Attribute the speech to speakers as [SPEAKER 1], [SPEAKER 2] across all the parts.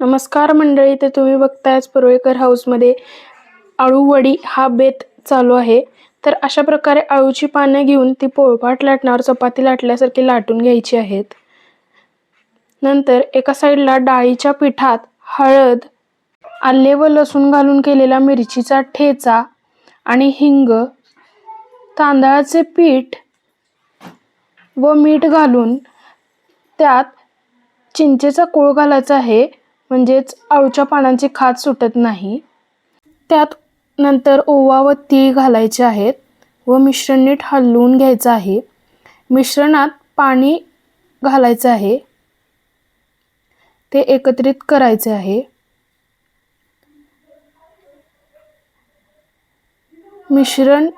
[SPEAKER 1] नमस्कार मंडळी ते तुम्ही बघतायच पुरवेकर हाऊसमध्ये अळूवडी हा बेत चालू आहे. तर अशा प्रकारे अळूची पानं घेऊन ती पोळपाट लाटण्यावर चपाती लाटल्यासारखी लाटून घ्यायची आहेत. नंतर एका साईडला डाळीच्या पिठात हळद आले व लसूण घालून केलेला मिरचीचा ठेचा आणि हिंग तांदळाचे पीठ व मीठ घालून त्यात चिंचेचा कोळ घालायचा आहे. म्हणजेच आळूच्या पानांची खात सुटत नाही. त्यात नंतर ओवा व तीळ घालायचे आहेत व मिश्रण नीट हलवून घ्यायचं आहे. मिश्रणात पाणी घालायचं आहे. ते एकत्रित करायचे आहे. मिश्रण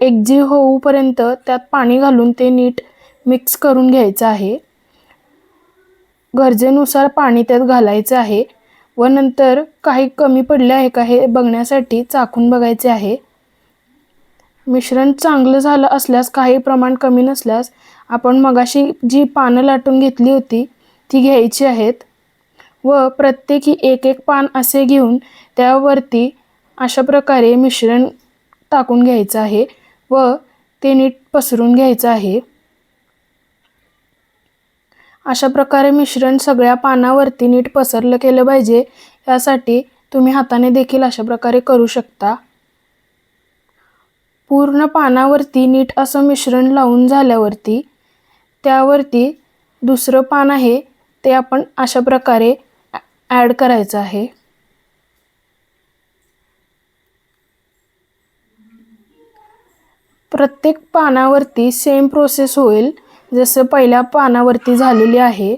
[SPEAKER 1] एकजीव होऊपर्यंत त्यात पाणी घालून ते नीट मिक्स करून घ्यायचं आहे. गरजेनुसार पाणी त्यात घालायचं आहे व नंतर काही कमी पडले आहे का हे बघण्यासाठी चाखून बघायचे आहे. मिश्रण चांगलं झालं असल्यास काही प्रमाण कमी नसल्यास आपण मगाशी जी पानं लाटून घेतली होती ती घ्यायची आहेत व प्रत्येकी एक एक पान असे घेऊन त्यावरती अशा प्रकारे मिश्रण टाकून घ्यायचं आहे व ते नीट पसरून घ्यायचं आहे. अशा प्रकारे मिश्रण सगळ्या पानावरती नीट पसरलं केलं पाहिजे. यासाठी तुम्ही हाताने देखील अशा प्रकारे करू शकता. पूर्ण पानावरती नीट असं मिश्रण लावून झाल्यावरती त्यावरती दुसरं पान आहे ते आपण अशा प्रकारे ॲड करायचं आहे. प्रत्येक पानावरती सेम प्रोसेस होईल. जसं पहिल्या पानावरती झालेली आहे.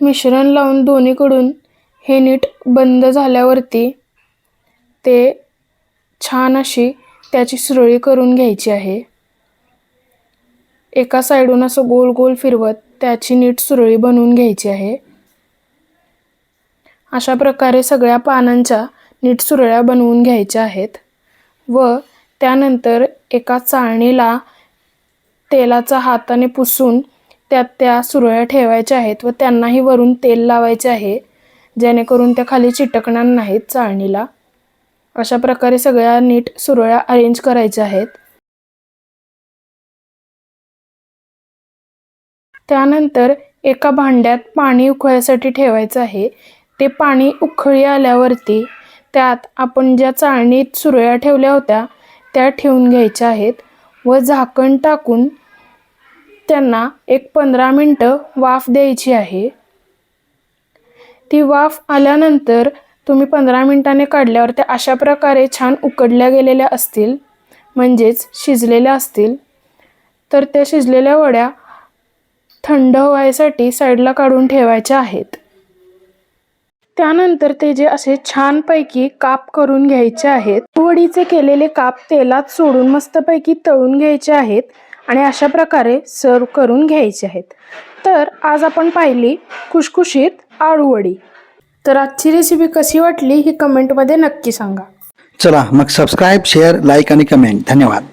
[SPEAKER 1] मिश्रण लावून दोन्हीकडून हे नीट बंद झाल्यावरती ते छान अशी त्याची सुरळी करून घ्यायची आहे. एका साईडून असं गोल गोल फिरवत त्याची नीट सुरळी बनवून घ्यायची आहे. अशा प्रकारे सगळ्या पानांच्या नीट सुरळ्या बनवून घ्यायच्या आहेत व त्यानंतर एका चाळणीला तेलाचा हाताने पुसून त्यात त्या सुरळ्या ठेवायच्या आहेत व त्यांनाही वरून तेल लावायचे आहे. जेणेकरून त्या खाली चिटकणार नाहीत चाळणीला. अशा प्रकारे सगळ्या नीट सुरळ्या अरेंज करायच्या आहेत. त्यानंतर एका भांड्यात पाणी उकळायसाठी ठेवायचं आहे. ते पाणी उकळी आल्यावरती त्यात आपण ज्या चाळणीत सुरळ्या ठेवल्या होत्या त्या ठेवून घ्यायच्या आहेत व झाकण टाकून त्यांना एक पंधरा मिनटं वाफ द्यायची आहे. ती वाफ आल्यानंतर तुम्ही पंधरा मिनटाने काढल्यावर त्या अशा प्रकारे छान उकडल्या गेलेल्या असतील म्हणजेच शिजलेल्या असतील. तर त्या शिजलेल्या वड्या थंड व्हायसाठी साईडला काढून ठेवायच्या आहेत. त्यानंतर ते जे असे छानपैकी काप करून घ्यायचे आहेत वडीचे केलेले काप तेलात सोडून मस्तपैकी तळून घ्यायचे आहेत. आणि अशा प्रकारे सर्व करून घ्यायचे आहेत. तर आज आपण पाहिली खुशखुशीत आळूवडी. तर आजची रेसिपी कशी वाटली ही कमेंटमध्ये नक्की सांगा.
[SPEAKER 2] चला मग सबस्क्राईब शेअर लाईक आणि कमेंट धन्यवाद.